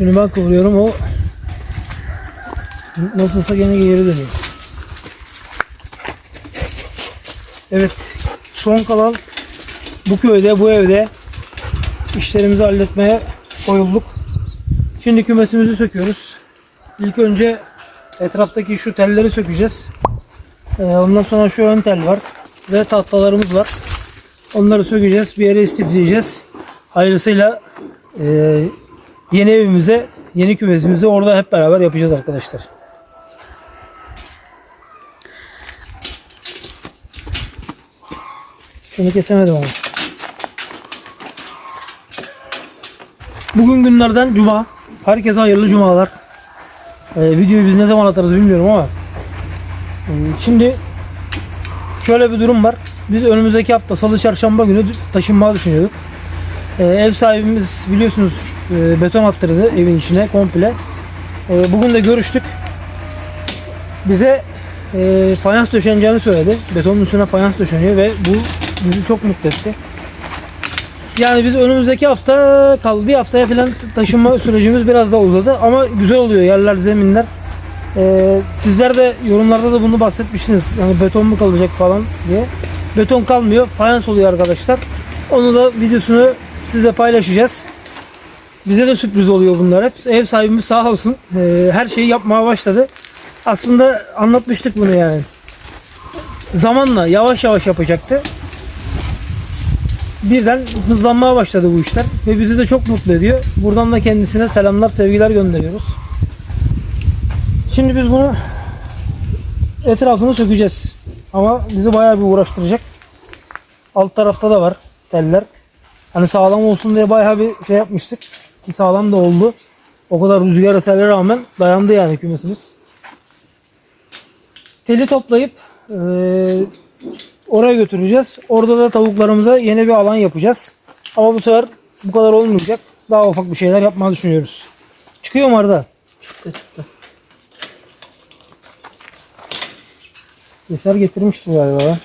Şunu ben kıvırıyorum o nasılsa gene geri dönüyor. Evet son kalan bu köyde bu evde işlerimizi halletmeye koyulduk. Şimdi kümesimizi söküyoruz. İlk önce etraftaki şu telleri sökeceğiz. Ee, ondan sonra şu ön tel var ve tahtalarımız var. Onları sökeceğiz. Bir yere istifleyeceğiz. Hayırlısıyla e, yeni evimize, yeni kümesimizi orada hep beraber yapacağız arkadaşlar. Şunu kesemedim ama. Bugün günlerden cuma. Herkese hayırlı cumalar. Ee, videoyu biz ne zaman atarız bilmiyorum ama. Ee, şimdi şöyle bir durum var. Biz önümüzdeki hafta salı çarşamba günü taşınmayı düşünüyorduk. Ee, ev sahibimiz biliyorsunuz e, beton attırdı evin içine komple. Ee, bugün de görüştük. Bize e, fayans döşeneceğini söyledi. Betonun üstüne fayans döşeniyor ve bu bizi çok mutlu etti. Yani biz önümüzdeki hafta kaldı. Bir haftaya falan taşınma sürecimiz biraz daha uzadı. Ama güzel oluyor yerler, zeminler. Ee, sizler de yorumlarda da bunu bahsetmiştiniz. Yani beton mu kalacak falan diye. Beton kalmıyor. Fayans oluyor arkadaşlar. Onu da videosunu sizle paylaşacağız. Bize de sürpriz oluyor bunlar hep. Ev sahibimiz sağ olsun. ee, her şeyi yapmaya başladı. Aslında anlatmıştık bunu yani. Zamanla yavaş yavaş yapacaktı birden hızlanmaya başladı bu işler ve bizi de çok mutlu ediyor. Buradan da kendisine selamlar, sevgiler gönderiyoruz. Şimdi biz bunu etrafını sökeceğiz. Ama bizi bayağı bir uğraştıracak. Alt tarafta da var teller. Hani sağlam olsun diye bayağı bir şey yapmıştık. Ki sağlam da oldu. O kadar rüzgar esere rağmen dayandı yani kümesimiz. Teli toplayıp eee Oraya götüreceğiz. Orada da tavuklarımıza yeni bir alan yapacağız. Ama bu sefer bu kadar olmayacak. Daha ufak bir şeyler yapmayı düşünüyoruz. Çıkıyor mu Arda? Çıktı çıktı. Eser getirmiştim galiba.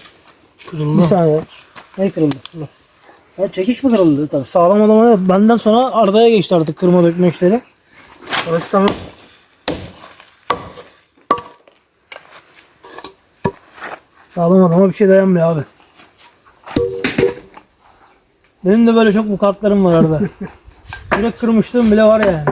Kırıldı. Bir saniye. Ne kırıldı? Dur. Ha, çekiş mi kırıldı? Tabii sağlam adamı benden sonra Arda'ya geçti artık kırma dökme işleri. Orası tamam. Sağlam adama bir şey dayanmıyor abi. Benim de böyle çok bu kartlarım var arada. Direkt kırmışlığım bile var yani.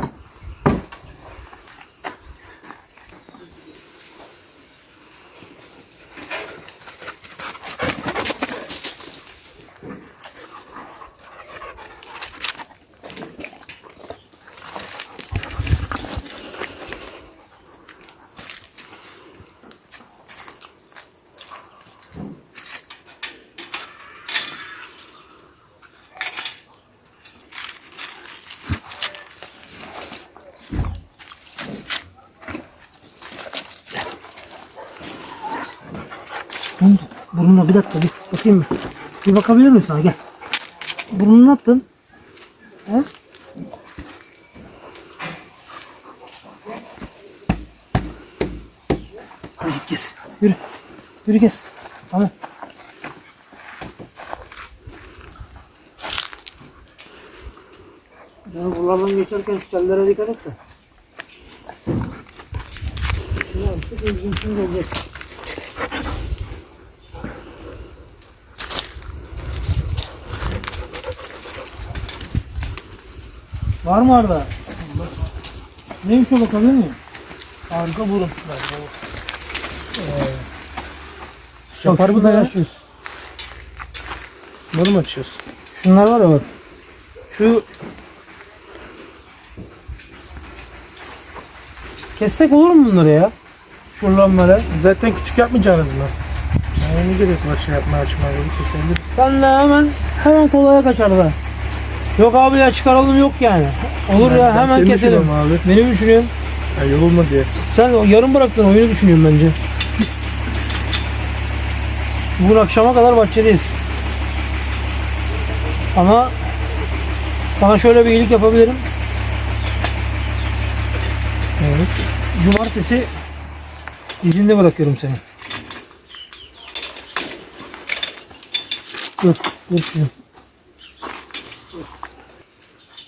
Oldu? Burnuna bir dakika bir bakayım mı? Bir bakabilir miyim sana gel. Burnunu ne yaptın? He? Hadi git kes. Yürü. Yürü kes. Tamam. Yani buralardan geçerken şu tellere dikkat et de. Şu düzgün gelecek. Var mı Arda? Neymiş o bakabilir miyim? Harika burun. Şapar bu da yaşıyoruz. Bunu mu açıyorsun? Şunlar var ya bak. Şu Kessek olur mu bunları ya? Şuradan böyle. Zaten küçük yapmayacağınız mı? Yani ne gerek var şey yapmaya açmaya böyle kesebiliriz. Senle hemen hemen kolaya kaçardı. Yok abi ya çıkaralım yok yani. Olur Ben- ya ben hemen seni keselim. düşünüyorum abi. Beni mi düşünüyorsun? Ya yorulma diye. Sen o yarım bıraktın oyunu düşünüyorum bence. Bugün akşama kadar bahçedeyiz. Ama sana şöyle bir iyilik yapabilirim. Neymiş? Cumartesi izinde bırakıyorum seni. Dur, dur şunu.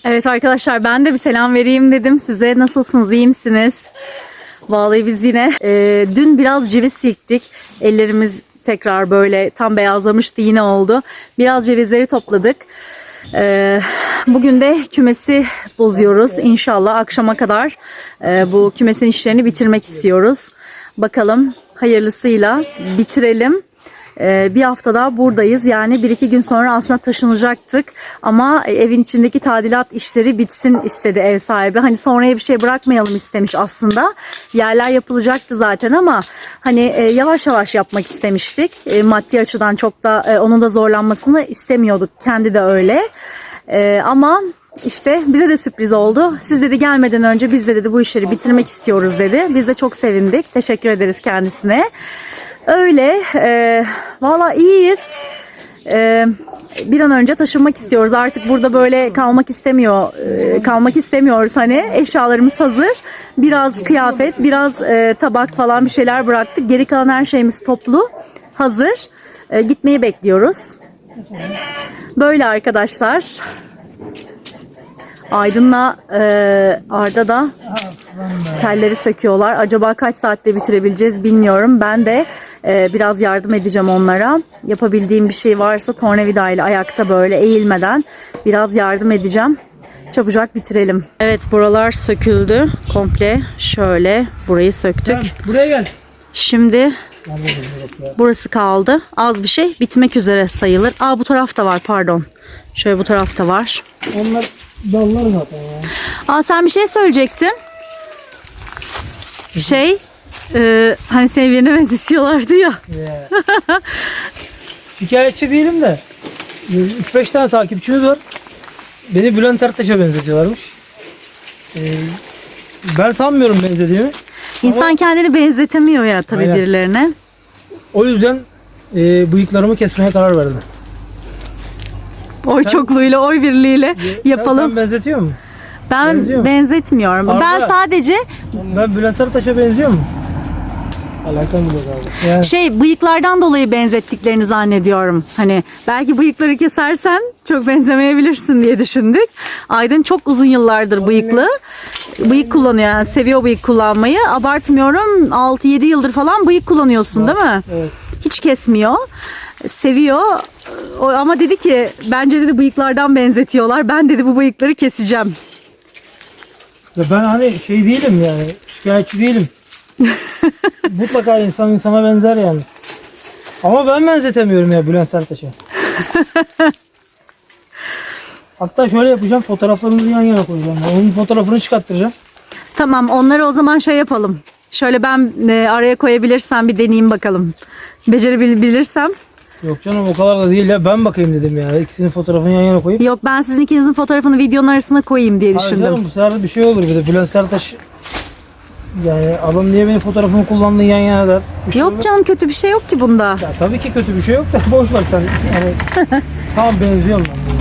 Evet arkadaşlar ben de bir selam vereyim dedim size. Nasılsınız? iyi misiniz? Vallahi biz yine e, dün biraz ceviz silktik. Ellerimiz tekrar böyle tam beyazlamıştı yine oldu. Biraz cevizleri topladık. E, bugün de kümesi bozuyoruz. İnşallah akşama kadar e, bu kümesin işlerini bitirmek istiyoruz. Bakalım hayırlısıyla bitirelim. Ee, bir hafta daha buradayız. Yani bir iki gün sonra aslında taşınacaktık. Ama evin içindeki tadilat işleri bitsin istedi ev sahibi. Hani sonraya bir şey bırakmayalım istemiş aslında. Yerler yapılacaktı zaten ama hani e, yavaş yavaş yapmak istemiştik. E, maddi açıdan çok da e, onun da zorlanmasını istemiyorduk. Kendi de öyle. Ama işte bize de sürpriz oldu. Siz dedi gelmeden önce biz de dedi bu işleri bitirmek istiyoruz dedi. Biz de çok sevindik. Teşekkür ederiz kendisine. Öyle. E, Valla iyiyiz. E, bir an önce taşınmak istiyoruz. Artık burada böyle kalmak istemiyor, e, kalmak istemiyoruz hani. Eşyalarımız hazır. Biraz kıyafet, biraz e, tabak falan bir şeyler bıraktık. Geri kalan her şeyimiz toplu, hazır. E, gitmeyi bekliyoruz. Böyle arkadaşlar. Aydın'la e, Arda da telleri söküyorlar. Acaba kaç saatte bitirebileceğiz bilmiyorum. Ben de e, biraz yardım edeceğim onlara. Yapabildiğim bir şey varsa tornavida ile ayakta böyle eğilmeden biraz yardım edeceğim. Çabucak bitirelim. Evet buralar söküldü. Komple şöyle burayı söktük. Gel, buraya gel. Şimdi burası kaldı. Az bir şey bitmek üzere sayılır. Aa bu tarafta var pardon. Şöyle bu tarafta var. Onlar dallar zaten ya. Aa sen bir şey söyleyecektin. Şey e, hani seni birine benzetiyorlardı ya. Yeah. Şikayetçi değilim de 3-5 tane takipçimiz var. Beni Bülent Ertaş'a benzetiyorlarmış. Ee, ben sanmıyorum benzediğimi. İnsan kendini benzetemiyor ya tabii Aynen. birilerine. O yüzden e, bıyıklarımı kesmeye karar verdim. Oy çokluğuyla, oy birliğiyle Sen, yapalım. sen benzetiyor musun? Ben benziyor mu? benzetmiyorum. Ben Arda. sadece Ben Bülent Ertaş'a benziyor mu? Alakam bile abi. Yani şey bıyıklardan dolayı benzettiklerini zannediyorum. Hani belki bıyıkları kesersen çok benzemeyebilirsin diye düşündük. Aydın çok uzun yıllardır bıyıklı. Bıyık kullanıyor yani seviyor bıyık kullanmayı. Abartmıyorum 6-7 yıldır falan bıyık kullanıyorsun değil mi? evet. Hiç kesmiyor. Seviyor. O, ama dedi ki bence dedi bıyıklardan benzetiyorlar. Ben dedi bu bıyıkları keseceğim. Ya ben hani şey değilim yani. Şikayetçi değilim. Mutlaka insan insana benzer yani. Ama ben benzetemiyorum ya Bülent Serttaş'a. Hatta şöyle yapacağım. Fotoğraflarımızı yan yana koyacağım. Onun fotoğrafını çıkarttıracağım. Tamam onları o zaman şey yapalım. Şöyle ben e, araya koyabilirsem bir deneyeyim bakalım. Becerebilirsem. Yok canım o kadar da değil ya. Ben bakayım dedim ya. İkisinin fotoğrafını yan yana koyup. Yok ben sizin ikinizin fotoğrafını videonun arasına koyayım diye Hayır düşündüm. canım bu sefer bir şey olur bir de. Bülent Serttaş yani adam niye benim fotoğrafımı kullandın yan yana der. Bir şey. Yok canım kötü bir şey yok ki bunda. Ya tabii ki kötü bir şey yok da boş ver sen. Yani, tamam benziyorum ben.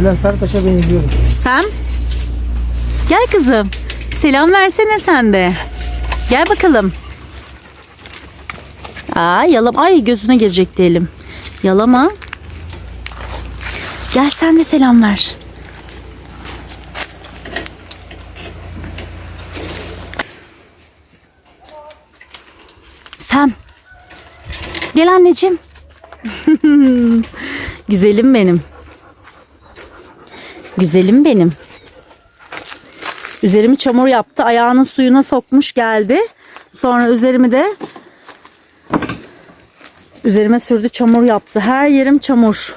Bülent Serttaş'a benziyorum. Sen? Gel kızım. Selam versene sen de. Gel bakalım. Aa yalam. Ay gözüne girecek diyelim. Yalama. Gel sen de selam ver. Sen. Gel anneciğim. Güzelim benim. Güzelim benim. Üzerimi çamur yaptı. Ayağının suyuna sokmuş geldi. Sonra üzerimi de üzerime sürdü çamur yaptı. Her yerim çamur.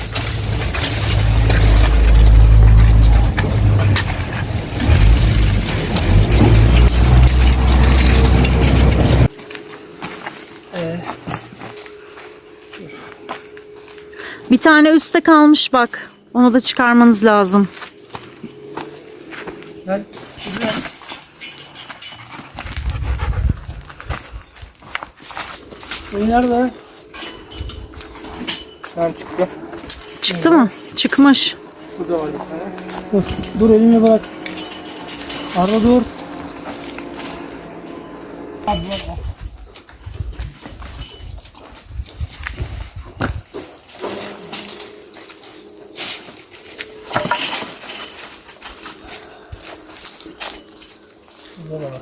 Bir tane üstte kalmış bak. Onu da çıkarmanız lazım. Gel. Şey nerede? Tamam çıktı. Çıktı mı? Çıkmış. Burada var bir tane. Dur, dur elini bırak. Arda dur. Burada da var.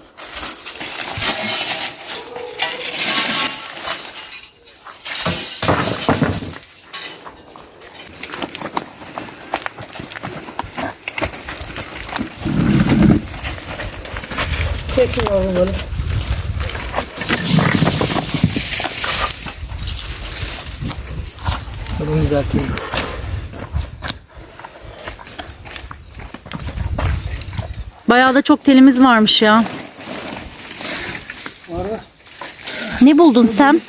Çekin abi böyle. Bunu düzelteyim. Bayağı da çok telimiz varmış ya. Ne buldun sen?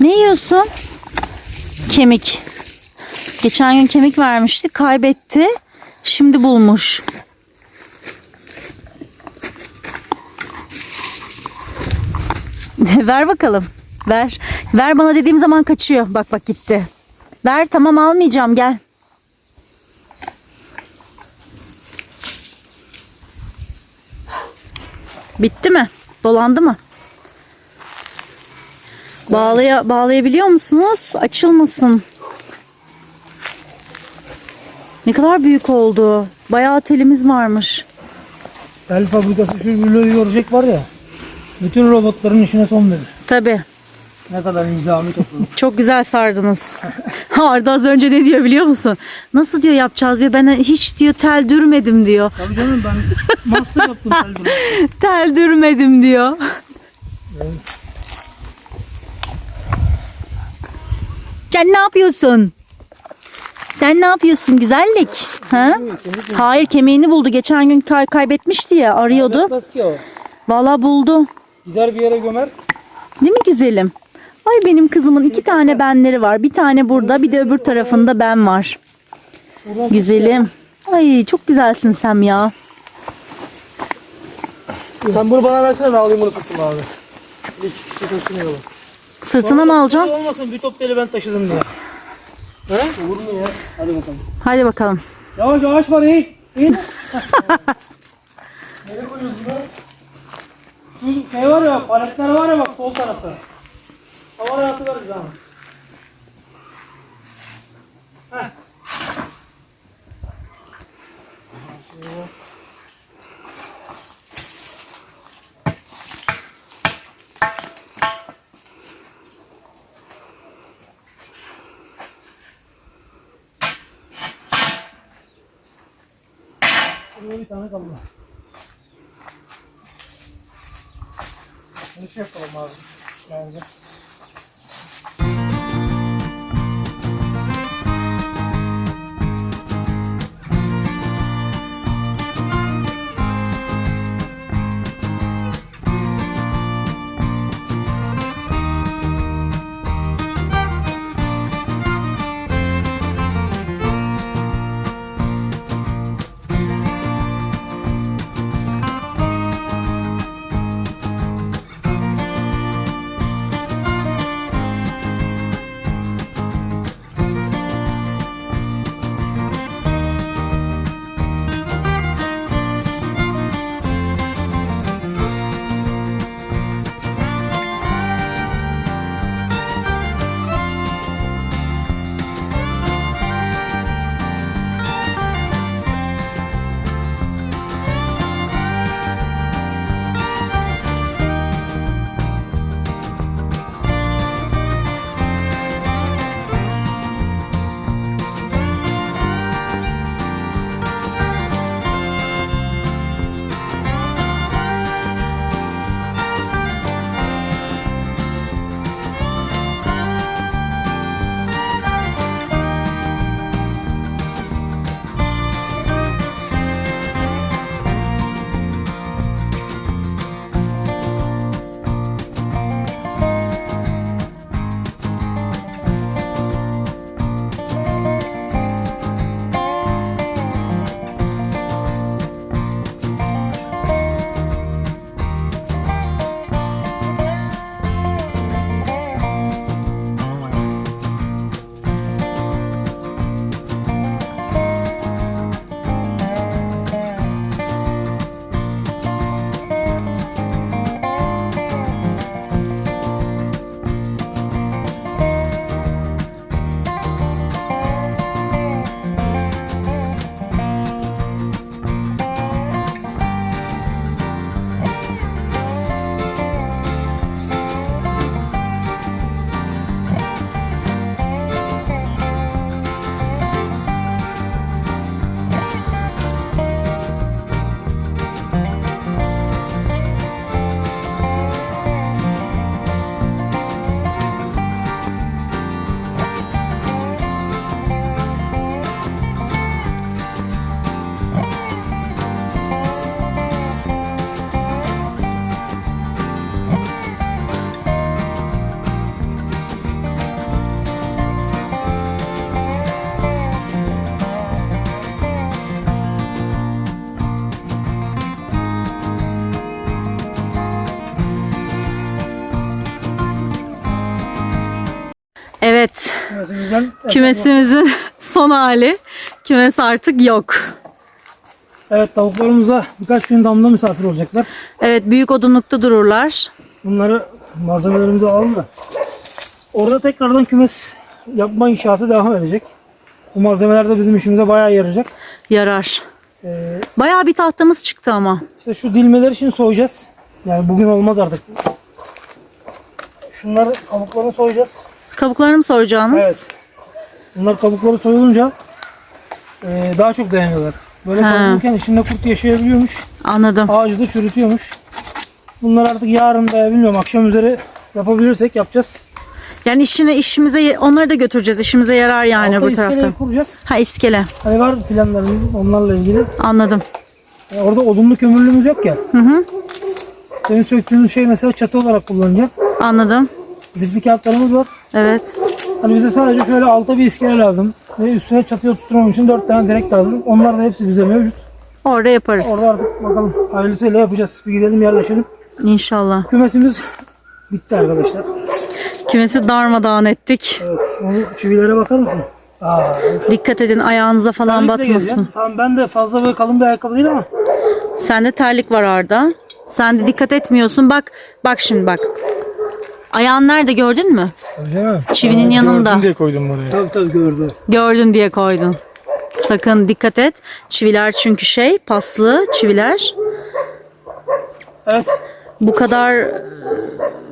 Ne yiyorsun? Kemik. Geçen gün kemik vermişti, kaybetti. Şimdi bulmuş. Ver bakalım. Ver. Ver bana dediğim zaman kaçıyor. Bak bak gitti. Ver tamam almayacağım gel. Bitti mi? Dolandı mı? Bağlaya, bağlayabiliyor musunuz? Açılmasın. Ne kadar büyük oldu. Bayağı telimiz varmış. Tel fabrikası şu videoyu görecek var ya. Bütün robotların işine son verir. Tabii. Ne kadar nizami toplum. Çok güzel sardınız. Arda az önce ne diyor biliyor musun? Nasıl diyor yapacağız diyor. Ben hiç diyor tel dürmedim diyor. Tabii canım ben master yaptım tel durum. Tel dürmedim diyor. Sen ne yapıyorsun? Sen ne yapıyorsun güzellik? Ha? Hayır kemiğini buldu. Geçen gün kay- kaybetmişti ya arıyordu. Valla buldu. Gider bir yere gömer. Değil mi güzelim? Ay benim kızımın iki tane benleri var. Bir tane burada bir de öbür tarafında ben var. Güzelim. Ay çok güzelsin sen ya. Sen bunu bana versene ben alayım bunu tuttum abi. Bir taşınıyor bu. Sırtına mı alacaksın? Olmasın bir top teli ben taşıdım diye. He? Olur mu ya? Hadi bakalım. Hadi bakalım. Yavaş yavaş var iyi. İyi. Nereye koyuyorsun bunu? Şu şey var ya paletler var ya bak sol tarafta. Hava hayatı var bize ama. Heh. Burada bir tane kaldı. Bunu şey yapalım abi. Bence. Kümesimizin son hali. Kümes artık yok. Evet tavuklarımıza birkaç gün damda misafir olacaklar. Evet büyük odunlukta dururlar. Bunları malzemelerimizi alalım da. Orada tekrardan kümes yapma inşaatı devam edecek. Bu malzemeler de bizim işimize bayağı yarayacak. Yarar. Ee, Bayağı bir tahtamız çıktı ama. işte şu dilmeler için soyacağız. Yani bugün olmaz artık. Şunları kabuklarını soyacağız. Kabuklarını mı soracağınız? Evet. Bunlar kabukları soyulunca e, daha çok dayanıyorlar. Böyle Ha. kavrulurken içinde kurt yaşayabiliyormuş. Anladım. Ağacı da çürütüyormuş. Bunlar artık yarın da bilmiyorum akşam üzeri yapabilirsek yapacağız. Yani işine işimize onları da götüreceğiz. İşimize yarar yani Altta bu iskeleyi tarafta. kuracağız. Ha iskele. Hani var planlarımız onlarla ilgili. Anladım. E, orada odunlu kömürlüğümüz yok ya. Hı hı. Senin söktüğümüz şey mesela çatı olarak kullanacağım. Anladım. Zifli kağıtlarımız var. Evet. Hani bize sadece şöyle alta bir iskele lazım. Ve üstüne çatıya tutturmam için dört tane direk lazım. Onlar da hepsi bize mevcut. Orada yaparız. Orada artık bakalım hayırlısıyla yapacağız. Bir gidelim yerleşelim. İnşallah. Kümesimiz bitti arkadaşlar. Kümesi darmadağın ettik. Evet. Onu çivilere bakar mısın? Aa, Dikkat edin ayağınıza falan terlikle geleceğim. batmasın. Tamam ben de fazla böyle kalın bir ayakkabı değil ama. Sende terlik var Arda. Sen de dikkat etmiyorsun. Bak bak şimdi bak. Ayağın nerede gördün mü? Tabii canım. Çivinin yanında. Gördüm diye koydum buraya. Tabii tabii gördü. Gördün diye koydun. Sakın dikkat et. Çiviler çünkü şey paslı çiviler. Evet. Bu kadar e,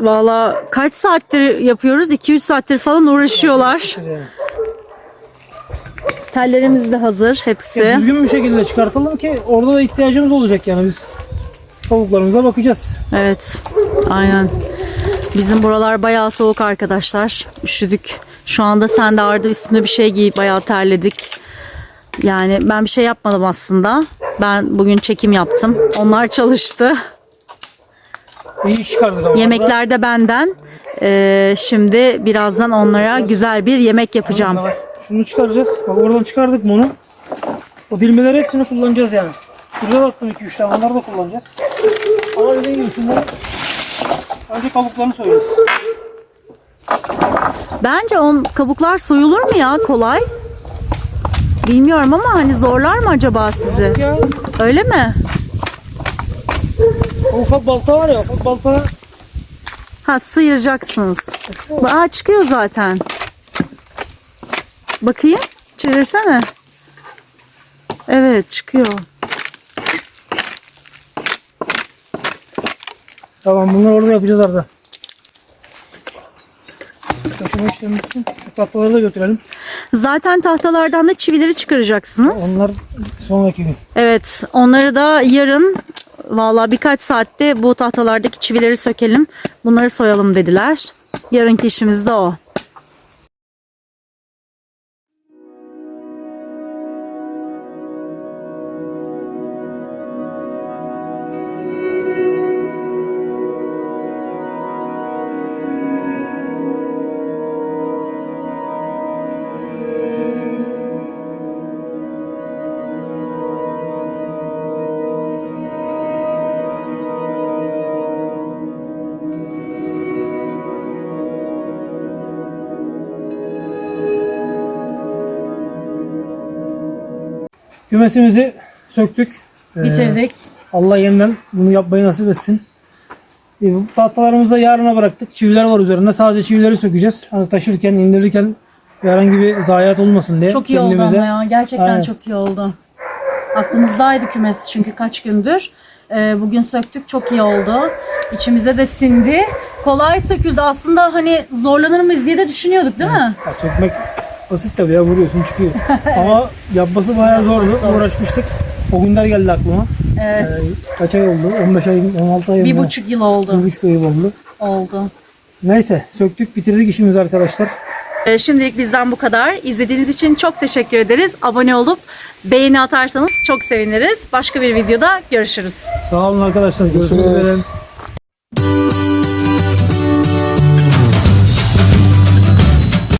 valla kaç saattir yapıyoruz? 2-3 saattir falan uğraşıyorlar. Tellerimiz de hazır hepsi. Düzgün bir şekilde çıkartalım ki orada da ihtiyacımız olacak yani biz tavuklarımıza bakacağız. Evet. Aynen. Bizim buralar bayağı soğuk arkadaşlar. Üşüdük. Şu anda sen de Arda üstüne bir şey giy. Bayağı terledik. Yani ben bir şey yapmadım aslında. Ben bugün çekim yaptım. Onlar çalıştı. İyi ama. Yemekler de benden. Ee, şimdi birazdan onlara güzel bir yemek yapacağım. Şunu çıkaracağız. Bak oradan çıkardık mı onu. O dilmeleri hepsini kullanacağız yani. Şurada baktım 2-3 tane onları da kullanacağız. Ama dediğim gibi şunları önce kabuklarını soyacağız. Bence on kabuklar soyulur mu ya kolay? Bilmiyorum ama hani zorlar mı acaba sizi? Ya Öyle mi? o ufak balta var ya ufak balta Ha sıyıracaksınız. Aa çıkıyor zaten. Bakayım. Çevirsene. Evet çıkıyor. Tamam bunları orada yapacağız Arda. Taşıma işlemi bitsin. Şu tatlıları da götürelim. Zaten tahtalardan da çivileri çıkaracaksınız. Onlar sonraki gün. Evet onları da yarın valla birkaç saatte bu tahtalardaki çivileri sökelim. Bunları soyalım dediler. Yarınki işimiz de o. Kümesimizi söktük. Ee, Bitirdik. Allah yeniden bunu yapmayı nasip etsin. E, bu tahtalarımızı da yarına bıraktık. Çiviler var üzerinde. Sadece çivileri sökeceğiz. Hani taşırken, indirirken herhangi bir zayiat olmasın diye. Çok iyi oldu ama ya. Gerçekten Aynen. çok iyi oldu. Aklımızdaydı kümes çünkü kaç gündür. Ee, bugün söktük çok iyi oldu. İçimize de sindi. Kolay söküldü. Aslında hani zorlanır mıyız diye de düşünüyorduk değil mi? Ya, sökmek basit tabii ya vuruyorsun çıkıyor. Ama yapması bayağı zordu. Uğraşmıştık. O günler geldi aklıma. Evet. Ee, kaç ay oldu? 15 ay, 16 ay Bir buçuk yıl oldu. Bir buçuk ay oldu. Oldu. Neyse söktük bitirdik işimizi arkadaşlar. Ee, şimdilik bizden bu kadar. İzlediğiniz için çok teşekkür ederiz. Abone olup beğeni atarsanız çok seviniriz. Başka bir videoda görüşürüz. Sağ olun arkadaşlar. Görüşmek Görüşürüz. üzere.